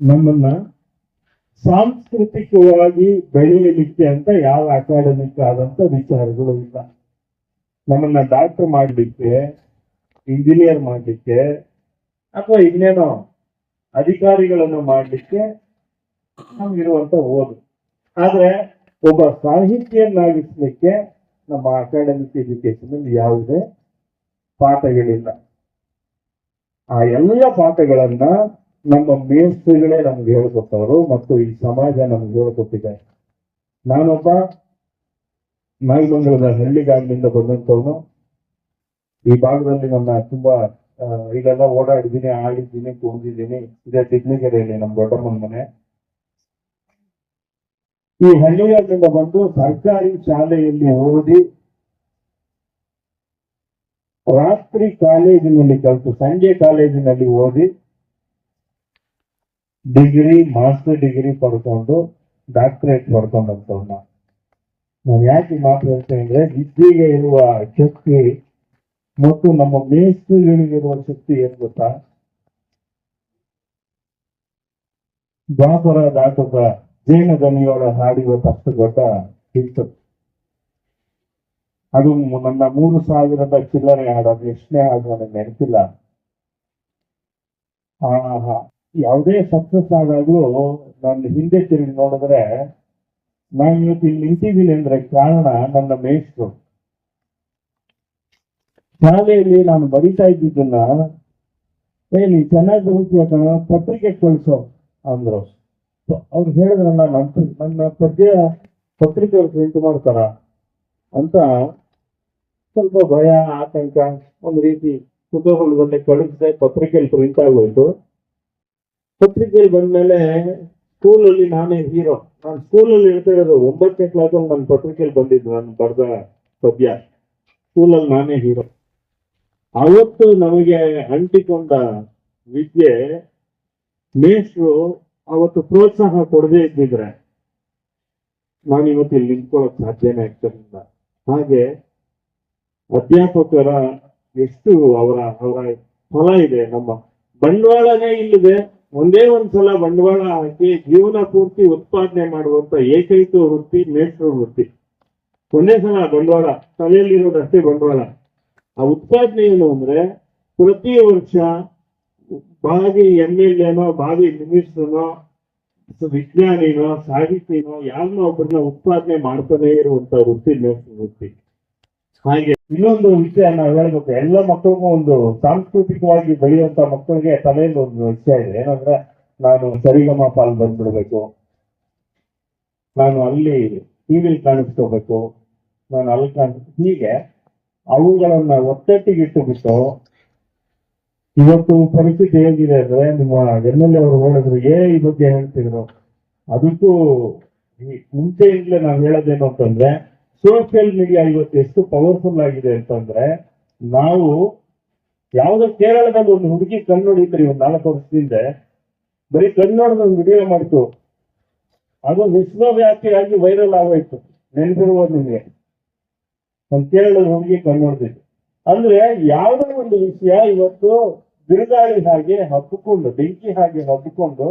ನಮ್ಮನ್ನ ಸಾಂಸ್ಕೃತಿಕವಾಗಿ ಬೆಳೆಯಲಿಕ್ಕೆ ಅಂತ ಯಾವ ಅಕಾಡೆಮಿಕ್ ಆದಂತ ವಿಚಾರಗಳು ಇಲ್ಲ. ನಮ್ಮನ್ನ ಡಾಕ್ಟರ್ ಮಾಡಲಿಕ್ಕೆ ಇಂಜಿನಿಯರ್ ಮಾಡಲಿಕ್ಕೆ ಅಥವಾ ಇನ್ನೇನೋ ಅಧಿಕಾರಿಗಳನ್ನು ಮಾಡಲಿಕ್ಕೆ ನಮ್ಗಿರುವಂತ ಓದು. ಆದ್ರೆ ಒಬ್ಬ ಸಾಹಿತ್ಯನ್ನಾಗಿಸ್ಲಿಕ್ಕೆ ನಮ್ಮ ಅಕಾಡೆಮಿಕ್ ಎಜುಕೇಶನ್ ಅಲ್ಲಿ ಯಾವುದೇ ಪಾಠಗಳಿಲ್ಲ. ಆ ಎಲ್ಲ ಪಾಠಗಳನ್ನ ನಮ್ಮ ಮೇಸ್ತ್ರಿಗಳೇ ನಮ್ಗೆ ಹೇಳ್ಕೊಟ್ಟವರು ಮತ್ತು ಈ ಸಮಾಜ ನಮ್ಗೆ ಹೇಳ್ಕೊಟ್ಟಿದೆ. ನಾನೊಬ್ಬ ನಾಯಿಮಂಗಲದ ಹಳ್ಳಿಗಾಗಿನಿಂದ ಬಂದಂತವನು ಈ ಭಾಗದಲ್ಲಿ ನನ್ನ ತುಂಬಾ ಈಗೆಲ್ಲ ಓಡಾಡಿದ್ದೀನಿ, ಆಡಿದ್ದೀನಿ ಕುಂದಿದ್ದೀನಿ ಇದೇ ತಿಗ್ನಿಗೆರೆಯಲ್ಲಿ ನಮ್ಮ ದೊಡ್ಡಮ್ಮನ ಮನೆ. ಈ ಹಳ್ಳಿಗಾಗಿನಿಂದ ಬಂದು ಸರ್ಕಾರಿ ಶಾಲೆಯಲ್ಲಿ ಓದಿ ರಾತ್ರಿ ಕಾಲೇಜಿನಲ್ಲಿ ಕಲಿತು, ಸಂಜೆ ಕಾಲೇಜಿನಲ್ಲಿ ಓದಿ ಡಿಗ್ರಿ ಮಾಸ್ಟರ್ ಡಿಗ್ರಿ ಪಡ್ಕೊಂಡು ಡಾಕ್ಟರೇಟ್ ಪಡ್ಕೊಂಡಂತವನ್ನ ನಾನು ಯಾಕೆ ಈ ಮಾತು ಹೇಳ್ತೇನೆ ವಿದ್ಯೆಗೆ ಇರುವ ಶಕ್ತಿ ಮತ್ತು ನಮ್ಮ ಮೇಸ್ತ್ರಿಗಳಿಗಿರುವ ಶಕ್ತಿ ಏನ್ ಗೊತ್ತಾ? ದ್ವಾಪರ ದಾಟದ ಜೇನ ದನಿಯೋಳ ಹಾಡಿರುವ ತಷ್ಟು ದೊಡ್ಡ ಹಿಟ್ಟು ಅದು ನನ್ನ ಮೂರು ಸಾವಿರದ ಚಿಲ್ಲರೆ ಹಾಡು ಅದು ಎಷ್ಟನೇ ಹಾಡು ನನಗೆ ನೆನಪಿಲ್ಲ. ಆ ಯಾವುದೇ ಸಕ್ಸಸ್ ಆದಾಗ್ಲೂ ನನ್ನ ಹಿಂದೆ ತಿರುಗಿ ನೋಡಿದ್ರೆ, ನಾನು ಇವತ್ತು ಇಲ್ಲಿ ನಿಂತಿದ್ದೀನಿ ಅಂದ್ರೆ ಕಾರಣ ನನ್ನ ಮೇಷ್ಟ್ರು. ಶಾಲೆಯಲ್ಲಿ ನಾನು ಬರಿತಾ ಇದ್ದಿದ್ದನ್ನ ನೀ ಚೆನ್ನಾಗಿ ಬರೀತೀಯ ಕಣ, ಪತ್ರಿಕೆ ಕಳಿಸೋ ಅಂದ್ರು. ಅವ್ರು ಹೇಳಿದ್ರೆ, ನನ್ನ ನನ್ನ ಪದ್ಯ ಪತ್ರಿಕೆಯಲ್ಲಿ ಪ್ರಿಂಟ್ ಮಾಡ್ತಾರ? ಅಂತ ಸ್ವಲ್ಪ ಭಯ, ಆತಂಕ, ಒಂದು ರೀತಿ ಕುತೂಹಲದಲ್ಲಿ ಕಳಿಸಿದೆ ಪತ್ರಿಕೆಯಲ್ಲಿ ಪ್ರಿಂಟ್ ಆಗೋಯ್ತು. ಪತ್ರಿಕೆಯಲ್ಲಿ ಬಂದ್ಮೇಲೆ ಸ್ಕೂಲಲ್ಲಿ ನಾನೇ ಹೀರೋ. ನಾನು ಸ್ಕೂಲಲ್ಲಿ ಹೇಳ್ತಾ ಇರೋದು ಒಂಬತ್ತನೇ ಕ್ಲಾಸಲ್ಲಿ ನನ್ನ ಪತ್ರಿಕೆಯಲ್ಲಿ ಬಂದಿದ್ದು, ನಾನು ಬರೆದ ಪದ್ಯ. ಸ್ಕೂಲಲ್ಲಿ ನಾನೇ ಹೀರೋ. ಅವತ್ತು ನಮಗೆ ಅಂಟಿಕೊಂಡ ವಿದ್ಯೆ, ಮೇಷ್ಟ್ರು ಅವತ್ತು ಪ್ರೋತ್ಸಾಹ ಕೊಡದೇ ಇದ್ದಿದ್ರೆ ನಾನು ಇವತ್ತು ಇಲ್ಲಿ ನಿಂತ್ಕೊಳ್ಳೋಕೆ ಸಾಧ್ಯನೇ ಆಗ್ತದಿಂದ ಹಾಗೆ ಅಧ್ಯಾಪಕರ ಎಷ್ಟು ಅವರ ಅವರ ಫಲ ಇದೆ. ನಮ್ಮ ಬಂಡವಾಳನೇ ಇಲ್ಲಿದೆ. ಒಂದೇ ಒಂದ್ಸಲ ಬಂಡವಾಳ ಹಾಕಿ ಜೀವನ ಪೂರ್ತಿ ಉತ್ಪಾದನೆ ಮಾಡುವಂತ ಏಕೈಕ ವೃತ್ತಿ ಮೇಷ್ಟ್ರ ವೃತ್ತಿ. ಒಂದೇ ಸಲ ಬಂಡವಾಳ, ತಲೆಯಲ್ಲಿರೋದಷ್ಟೇ ಬಂಡವಾಳ. ಆ ಉತ್ಪಾದನೆ ಏನು ಅಂದ್ರೆ ಪ್ರತಿ ವರ್ಷ ಬಾವಿ ಎಂ ಎಲ್ ಎನೋ, ಬಾವಿ ಮಿನಿಸ್ಟರ್ನೋ, ವಿಜ್ಞಾನಿನೋ, ಸಾಹಿತಿನೋ, ಯಾರನ್ನೋ ಒಬ್ಬರನ್ನ ಉತ್ಪಾದನೆ ಮಾಡ್ತಾನೆ ಇರುವಂತ ವೃತ್ತಿ ಮೇಷ್ಟ್ರ ವೃತ್ತಿ. ಹಾಗೆ ಇನ್ನೊಂದು ವಿಷಯ ನಾವು ಹೇಳಬೇಕು. ಎಲ್ಲ ಮಕ್ಕಳಿಗೂ ಒಂದು ಸಾಂಸ್ಕೃತಿಕವಾಗಿ ಬೆಳೆಯುವಂತ ಮಕ್ಕಳಿಗೆ ತಲೆಯಲ್ಲಿ ಒಂದು ವಿಷಯ ಇದೆ. ಏನಂದ್ರೆ ನಾನು ಸರಿಗಮ ಪಾಲ್ ಬಂದ್ಬಿಡ್ಬೇಕು. ನಾನು ಅಲ್ಲಿ ಟಿವಿಲಿ ಕಾಣಿಸ್ಕೋಬೇಕು. ನಾನು ಅಲ್ಲಿ ಕಾಣಿಸ್ ಹೀಗೆ ಅವುಗಳನ್ನ ಒತ್ತಟ್ಟಿಗಿಟ್ಟು ಬಿಟ್ಟು ಇವತ್ತು ಪರಿಸ್ಥಿತಿ ಹೇಗಿದೆ ಅಂದ್ರೆ ನಿಮ್ಮ ಎಂ ಎಲ್ ಎ ಅವರು ಹೇಳಿದ್ರು, ಏ, ಈ ಬಗ್ಗೆ ಹೇಳ್ತಿದ್ರು. ಅದಕ್ಕೂ ಮುಂಚೆಯಿಂದಲೇ ನಾವು ಹೇಳೋದೇನು ಅಂತಂದ್ರೆ ಸೋಷಿಯಲ್ ಮೀಡಿಯಾ ಇವತ್ತು ಎಷ್ಟು ಪವರ್ಫುಲ್ ಆಗಿದೆ ಅಂತಂದ್ರೆ, ನಾವು ಯಾವುದೋ ಕೇರಳದಲ್ಲಿ ಒಂದು ಹುಡುಗಿ ಕಣ್ಣೊಡಿತ್ರಿ ಒಂದು ನಾಲ್ಕು ವರ್ಷದಿಂದ ಬರೀ ಕಣ್ಣೋಡದ ಒಂದು ವಿಡಿಯೋ ಮಾಡ್ತು. ಅದು ವಿಶ್ವವ್ಯಾಪಿಯಾಗಿ ವೈರಲ್ ಆಗೋಯ್ತು. ನೆನಪಿರ್ಬೋದು ನಿಮಗೆ? ಒಂದು ಕೇರಳದ ಹುಡುಗಿ ಕಣ್ಣೋಡ್ದಿದ್ದು ಅಂದ್ರೆ ಯಾವುದೋ ಒಂದು ವಿಷಯ ಇವತ್ತು ಬಿರುಗಾಳಿ ಹಾಗೆ ಹಬ್ಬಿಕೊಂಡು ಬೆಂಕಿ ಹಾಗೆ ಹಬ್ಬಿಕೊಂಡು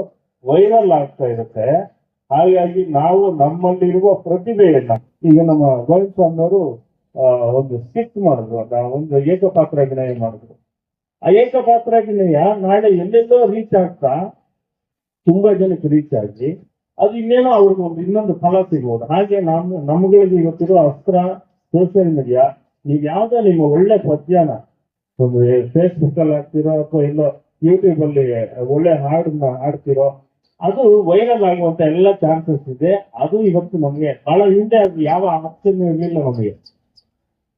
ವೈರಲ್ ಆಗ್ತಾ ಇರುತ್ತೆ. ಹಾಗಾಗಿ ನಾವು ನಮ್ಮಲ್ಲಿರುವ ಪ್ರತಿಭೆಯನ್ನ ಈಗ ನಮ್ಮ ಗೋವಿಂದ ಸ್ವಾಮಿ ಅವರು ಒಂದು ಸ್ಕಿಟ್ ಮಾಡಿದ್ರು. ಒಂದು ಏಕಪಾತ್ರ ಅಭಿನಯ ಮಾಡಿದ್ರು. ಆ ಏಕಪಾತ್ರ ಅಭಿನಯ ನಾಳೆ ಎಲ್ಲೆಲ್ಲೋ ರೀಚ್ ಆಗ್ತಾ, ತುಂಬಾ ಜನಕ್ಕೆ ರೀಚ್ ಆಗಿ, ಅದು ಇನ್ನೇನೋ ಅವ್ರಿಗೆ ಒಂದು ಇನ್ನೊಂದು ಫಲ ಸಿಗ್ಬೋದು. ಹಾಗೆ ನಮ್ಮ ನಮ್ಗಳಿಗೆ ಇವತ್ತಿರೋ ಅಸ್ತ್ರ ಸೋಷಿಯಲ್ ಮೀಡಿಯಾ ನೀವ್ ಯಾವ್ದೋ ನಿಮ್ಮ ಒಳ್ಳೆ ಪದ್ಯನ, ಒಂದು ಫೇಸ್ಬುಕ್ ಅಲ್ಲಿ ಹಾಕ್ತಿರೋ ಅಥವಾ ಇಲ್ಲೋ ಯೂಟ್ಯೂಬ್ ಅಲ್ಲಿ ಒಳ್ಳೆ ಹಾಡನ್ನ ಹಾಡ್ತಿರೋ ಅದು ವೈರಲ್ ಆಗುವಂತ ಎಲ್ಲ ಚಾನ್ಸಸ್ ಇದೆ. ಅದು ಇವತ್ತು ನಮಗೆ ಬಹಳ ಹಿಂದೆ ಅದು ಯಾವ ಆಪ್ಷನ್ ಇರಲಿಲ್ಲ ನಮಗೆ.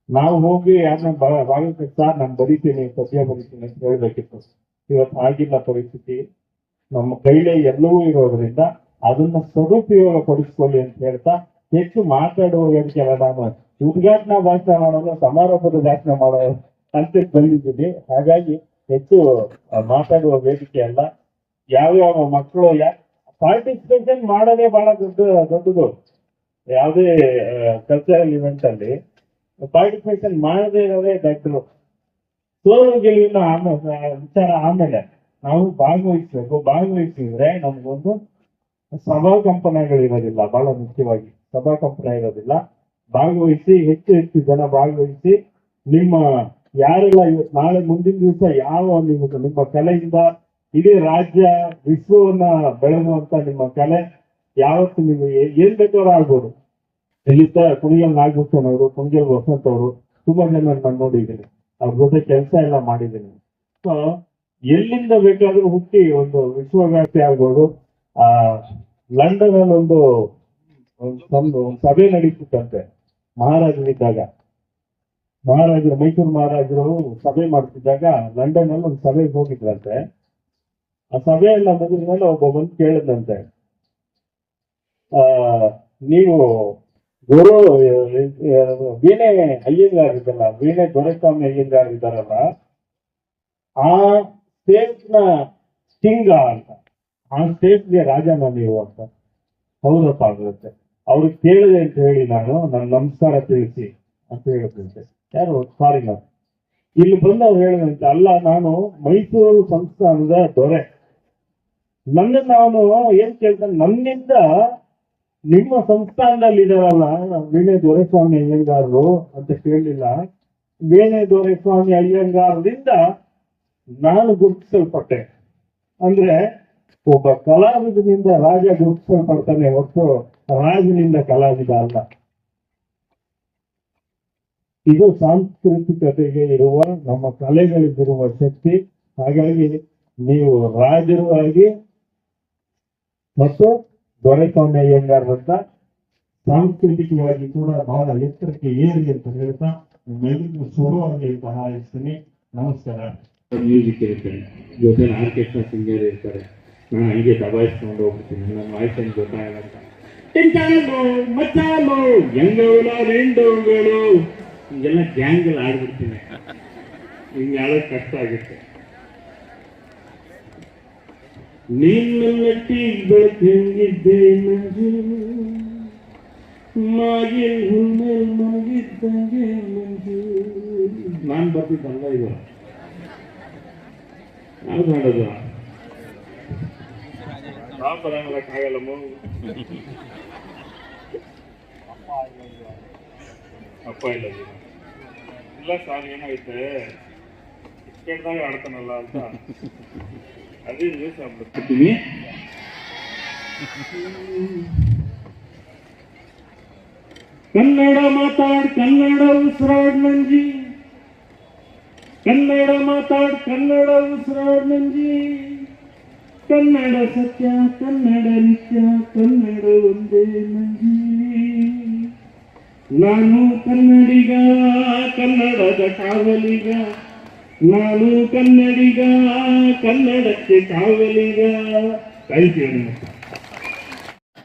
ನಾವು ಹೋಗಿ ಯಾರನ್ನ ಭಾಗಕ್ಕೆ ಸರ್ ನಾನು ಬರೀತೀನಿ ಸದ್ಯ ಬರೀತೀನಿ ಅಂತ ಹೇಳ್ಬೇಕಿತ್ತು. ಇವತ್ತು ಆಗಿಲ್ಲ ಪರಿಸ್ಥಿತಿ. ನಮ್ಮ ಕೈಲೇ ಎಲ್ಲವೂ ಇರೋದ್ರಿಂದ ಅದನ್ನ ಸದುಪಯೋಗ ಪಡಿಸ್ಕೊಳ್ಳಿ ಅಂತ ಹೇಳ್ತಾ ಹೆಚ್ಚು ಮಾತಾಡುವ ವೇದಿಕೆ ಅಲ್ಲ ನಾನು ಉದ್ಘಾಟನಾ ಭಾಷಣ ಮಾಡೋದು, ಸಮಾರೋಪದ ಭಾಷಣ ಮಾಡೋ ಅಂತ ಬಂದಿದ್ದೀನಿ. ಹಾಗಾಗಿ ಹೆಚ್ಚು ಮಾತಾಡುವ ವೇದಿಕೆ ಅಲ್ಲ. ಯಾವ್ಯಾವ ಮಕ್ಕಳು ಪಾರ್ಟಿಸಿಪೇಷನ್ ಮಾಡೋದೇ ಬಹಳ ದೊಡ್ಡ, ದೊಡ್ಡದು. ಯಾವುದೇ ಕಲ್ಚರಲ್ ಇವೆಂಟ್ ಅಲ್ಲಿ ಪಾರ್ಟಿಸಿಪೇಷನ್ ಮಾಡದೇ ಇರೋದೇ ದೊಡ್ಡದು ಸೋಲು ಗೆಲುವಿನ ಆಮೇಲೆ ವಿಚಾರ ಆಮೇಲೆ ನಾವು ಭಾಗವಹಿಸ್ಬೇಕು. ಭಾಗವಹಿಸಿದ್ರೆ ನಮ್ಗೊಂದು ಸಭಾ ಕಂಪನಗಳಿರೋದಿಲ್ಲ ಬಹಳ ಮುಖ್ಯವಾಗಿ ಸಭಾ ಕಂಪನ ಇರೋದಿಲ್ಲ. ಭಾಗವಹಿಸಿ, ಹೆಚ್ಚು ಹೆಚ್ಚು ಜನ ಭಾಗವಹಿಸಿ ನಿಮ್ಮ ಯಾರೆಲ್ಲ ಇವತ್ತು ನಾಳೆ ಮುಂದಿನ ದಿವಸ ಯಾವ ನಿಮ್ಮ ನಿಮ್ಮ ಕಲೆಯಿಂದ ಇಡೀ ರಾಜ್ಯ ವಿಶ್ವವನ್ನ ಬೆಳೆಸುವಂತ ನಿಮ್ಮ ಕಲೆ, ಯಾವತ್ತು ನಿಮಗೆ ಏನ್ ಬೇಕಾದ್ರೂ ಆಗ್ಬೋದು. ಇಲ್ಲಿದ್ದ ಕುಣಿಯಲ್ ನಾಗಭೂಷಣ್ ಅವರು ಕುಣಿಯಲ್ ವಸಂತ್ ಅವರು, ತುಂಬಾ ಜನ ನಾನು ನೋಡಿದ್ದೀನಿ ಅವ್ರ ಜೊತೆ ಕೆಲಸ ಎಲ್ಲ ಮಾಡಿದ್ದೀನಿ ಸೊ ಎಲ್ಲಿಂದ ಬೇಕಾದ್ರೂ ಹುಟ್ಟಿ ಒಂದು ವಿಶ್ವವ್ಯಾಪಿ ಆಗ್ಬೋದು. ಆ ಲಂಡನ್ ಅಲ್ಲಿ ಒಂದು ಒಂದು ಸಭೆ ನಡೀತಿತ್ತಂತೆ ಮಹಾರಾಜನಿದ್ದಾಗ ಮಹಾರಾಜರು, ಮೈಸೂರು ಮಹಾರಾಜರು ಸಭೆ ಮಾಡ್ತಿದ್ದಾಗ ಲಂಡನ್ ಅಲ್ಲಿ ಒಂದು ಸಭೆಗೆ ಹೋಗಿದ್ರಂತೆ. ಆ ಸಭೆ ಎಲ್ಲ ಮುಗಿದ ಮೇಲೆ ಒಬ್ಬ ಬಂದು ಕೇಳಿದಂತೆ ಆ, ನೀವು ಗುರು, ವೀಣೆ ಅಯ್ಯಂಗಾರಿದ್ದಲ್ಲ ವೀಣೆ ದೊರೆಸ್ವಾಮಿ ಅಯ್ಯಂಗಾರಿದ್ದಾರಲ್ಲ, ಆ ಸ್ಟೇಟ್ನ ಸಿಂಗ ಅಂತ, ಆ ಸ್ಟೇಟ್ಗೆ ರಾಜನ ನೀವು ಅಂತ ಹೌದಪ್ಪ ಆಗುತ್ತೆ. ಅವ್ರಿಗೆ ಕೇಳಿದೆ ಅಂತ ಹೇಳಿ ನಾನು, ನನ್ನ ನಮಸ್ಕಾರ ತಿಳಿಸಿ ಅಂತ ಹೇಳಿದಂತೆ ಯಾರು? ಫಾರಿನರ್ ಇಲ್ಲಿ ಬಂದು ಅವ್ರು ಹೇಳಿದಂತೆ, ಅಲ್ಲ, ನಾನು ಮೈಸೂರು ಸಂಸ್ಥಾನದ ದೊರೆ. ನನ್ನನ್ನು ಅವನು ಏನ್ ಕೇಳ್ತಾನೆ, ನನ್ನಿಂದ ನಿಮ್ಮ ಸಂಸ್ಥಾನದಲ್ಲಿ ಇದಾರಲ್ಲ ವೀಣೆ ದೊರೆಸ್ವಾಮಿ ಅಯ್ಯಂಗಾರರು ಅಂತ ಕೇಳಲಿಲ್ಲ ವೀಣೆ ದೊರೆಸ್ವಾಮಿ ಅಯ್ಯಂಗಾರರಿಂದ ನಾನು ಗುರುತಿಸಲ್ಪಟ್ಟೆ. ಅಂದ್ರೆ ಒಬ್ಬ ಕಲಾವಿದನಿಂದ ರಾಜ ಗುರುತಿಸಲ್ಪಡ್ತಾನೆ ಹೊತ್ತು ರಾಜನಿಂದ ಕಲಾವಿದ ಅಲ್ಲ. ಇದು ಸಾಂಸ್ಕೃತಿಕತೆಗೆ ಇರುವ ನಮ್ಮ ಕಲೆಗಳಿಗಿರುವ ಶಕ್ತಿ. ಹಾಗಾಗಿ ನೀವು ರಾಜರು ಆಗಿ ಮತ್ತು ದೊರೆಸ್ವಾಮಿ ಅಯ್ಯಂಗಾರರಂತ ಸಾಂಸ್ಕೃತಿಕವಾಗಿ ಕೂಡ ಬಹಳ ಎತ್ತರಕ್ಕೆ ಏರಿ ಅಂತ ಹೇಳ್ತಾ ನಿಮ್ಮೆಲ್ಲರಿಗೂ ಶುಭವಾಗಿ ಅಂತ ಹಾರೈಸ್ತೀನಿ. ನಮಸ್ಕಾರ. ಮ್ಯೂಸಿಕ್ ಇರ್ತಾರೆ ಜೊತೆ ಆರ್ಕೆಸ್ಟ್ರಾ ಸಿಂಗರ್ ಇರ್ತಾರೆ. ನಾನು ಹಂಗೆ ದಬಾಯಿಸ್ಕೊಂಡು ಹೋಗ್ಬಿಡ್ತೀನಿ. ನನ್ನ ವಾಯ್ಸ್ ಏನು ಗೊತ್ತಾಗಲ್ಲ ಅಂತ. ಟಿಂಚಾಲು ಮಚ್ಚಾಲು ಹೆಂಗವಳ ರೆಂಡೋಗಳು. ಹಿಂಗೆಲ್ಲ ಗ್ಯಾಂಗಲ್ಲಿ ಆಡ್ಬಿಡ್ತೀನಿ. ಹಿಂಗೆ ಆಡೋದು ಕಷ್ಟ ಆಗುತ್ತೆ ನಿನ್ನಟ್ಟಿ ಬೆಳಕಿದ್ದೆ ಮಂಜು ಮಾಗಿಲ್ ಹುಲ್ಮೇಲ್ ಮಲಗಿದ್ದಂಗೆ ಮಂಜು ನಾನು ಬರ್ತಿದ್ದಲ್ಲ ಇದು ಯಾವ್ದು ಮಾಡೋದು ನಾವು ಬರಂಗಕ್ಕಾಗಲ್ಲ ಮೂಗು ಅಪ್ಪ ಇಲ್ಲ ಜೀವ. ಇಲ್ಲ ಸರ್ ಏನಾಗೈತೆ ಕೇಳ್ದಾಗ ಆಡ್ತಾನಲ್ಲ ಅಂತ ಕನ್ನಡ ಮಾತಾಡ್, ಕನ್ನಡ ಉಸಿರಾಡ್ ನಂಜಿ. ಕನ್ನಡ ಮಾತಾಡ್, ಕನ್ನಡ ಉಸಿರಾಡ್ ನಂಜಿ. ಕನ್ನಡ ಸತ್ಯ, ಕನ್ನಡ ನಿತ್ಯ, ಕನ್ನಡ ಒಂದೇ ನಂಜಿ. ನಾನು ಕನ್ನಡಿಗ, ಕನ್ನಡದ ಕಾವಲಿಗ. ನಾನು ಕನ್ನಡಿಗ ಕನ್ನಡಕ್ಕೆ ಕಾವಲಿಗ. ಥ್ಯಾಂಕ್